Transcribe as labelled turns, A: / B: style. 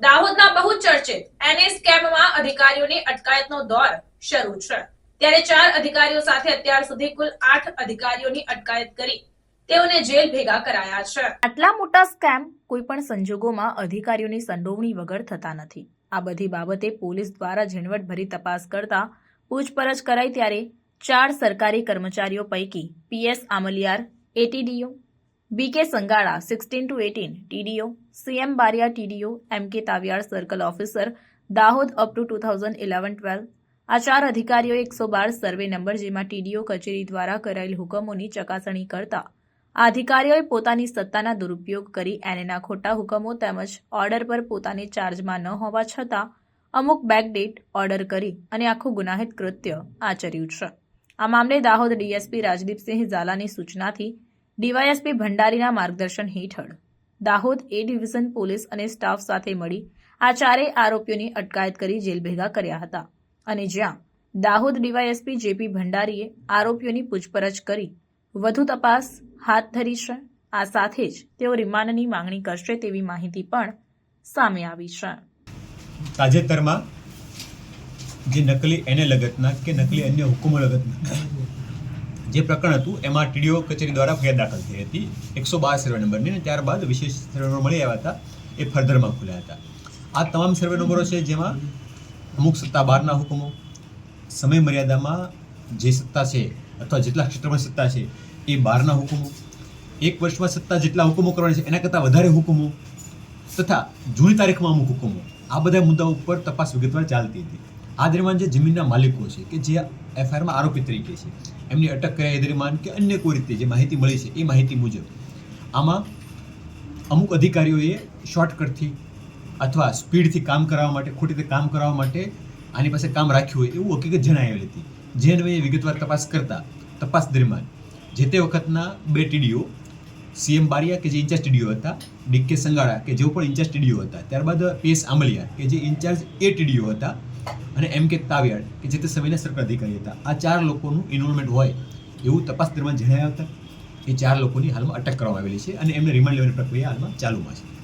A: દાહોદના બહુ ચર્ચિત એનએસ કેમ્પમાં અધિકારીઓની અટકાયતનો દોર શરૂ છે. ત્યારે ચાર અધિકારીઓ સાથે અત્યાર સુધી કુલ આઠ અધિકારીઓની અટકાયત કરી તેઓને જેલ ભેગા કરાયા છે.
B: આટલા મોટા સ્કેમ કોઈ પણ સંજોગોમાં અધિકારીઓની સંડોવણી વગર થતા નથી. આ બધી બાબતે પોલીસ દ્વારા ઝીણવટભરી તપાસ કરતા પૂછપરછ કરાઈ ત્યારે ચાર સરકારી કર્મચારીઓ પૈકી PS Amliyar ATDO BK Sangala sixteen to eighteen TDO CM Bariya TDO M K Taviyar circle officer Dahod up to two thousand eleven twelve આ ચાર અધિકારીઓએ એકસો બાર સર્વે નંબર જેમાં ટીડીઓ કચેરી દ્વારા કરાયેલ હુકમોની ચકાસણી કરતા. આ અધિકારીઓએ પોતાની સત્તાના દુરુપયોગ કરી એનેના ખોટા હુકમો તેમજ ઓર્ડર પર પોતાને ચાર્જમાં ન હોવા છતાં અમુક બેકડેટ ઓર્ડર કરી અને આખું ગુનાહિત કૃત્ય આચર્યું છે. આ મામલે દાહોદ ડીએસપી રાજદીપસિંહ ઝાલાની સૂચનાથી ડીવાયએસપી ભંડારીના માર્ગદર્શન હેઠળ દાહોદ એ ડિવિઝન પોલીસ અને સ્ટાફ સાથે મળી આ ચારેય આરોપીઓની અટકાયત કરી જેલ ભેગા કર્યા હતા. અને જ્યાં દાહોદ ડીવાયએસપી જેપી ભંડારીએ આરોપીઓની પૂછપરછ કરી, વધુ તપાસ હાથ ધરી છે. આ સાથે જ તેઓ રિમાન્ડની માંગણી કરશે તેવી માહિતી પણ સામે આવી છે.
C: તાજેતરમાં જે નકલી એને લગતના કે નકલી અન્ય હુકુમો લગતના જે પ્રકરણ હતું, એમાં ટીડીઓ કચેરી દ્વારા ફરિયાદ દાખલ થઈ હતી. એકસો બાર સર્વે નંબરની અને ત્યારબાદ વિશેષ સર્વે નંબર મળી આવ્યા હતા. એ ફર્ધરમાં ખુલ્યા હતા. આ તમામ સર્વે નંબરો છે જેમાં અમુક સત્તા બહારના હુકમો, સમય મર્યાદામાં જે સત્તા છે અથવા જેટલા ક્ષેત્રમાં સત્તા છે, એ બહારના હુકમો, એક વર્ષમાં સત્તા જેટલા હુકમો કરવાના છે, એના કરતાં વધારે હુકમો તથા જૂની તારીખમાં અમુક હુકમો. આ બધા મુદ્દાઓ ઉપર તપાસ વિગતવાર ચાલતી હતી. આ દરમિયાન જે જમીનના માલિકો છે કે જે એફઆઈઆરમાં આરોપી તરીકે છે, એમની અટક કર્યા એ દરમિયાન કે અન્ય કોઈ રીતે જે માહિતી મળી છે એ માહિતી મુજબ, આમાં અમુક અધિકારીઓએ શોર્ટકટથી અથવા સ્પીડથી કામ કરાવવા માટે, ખોટી રીતે કામ કરાવવા માટે આની પાસે કામ રાખ્યું હોય એવું હકીકત જણાવેલી હતી. જે અન્વયે વિગતવાર તપાસ કરતા, તપાસ દરમિયાન જે તે વખતના બે ટીડીઓ, સીએમ બારિયા કે જે ઇન્ચાર્જ ટીડીઓ હતા ડીકે સંગાળા કે જેઓ પણ ઇન્ચાર્જ ટીડીઓ હતા, ત્યારબાદ પીએસ આમલિયા કે જે ઇન્ચાર્જ એ ટીડીઓ હતા અને એમ કે તાવિયાડ કે જે તે સમયના સરકાર અધિકારી હતા. આ ચાર લોકોનું ઇન્વોલ્વમેન્ટ હોય, એવું તપાસ દરમિયાન જણાવ્યા હતા એ ચાર લોકોની હાલમાં અટક કરવામાં આવેલી છે અને એમને રિમાન્ડ લેવાની પ્રક્રિયા હાલમાં ચાલુમાં છે.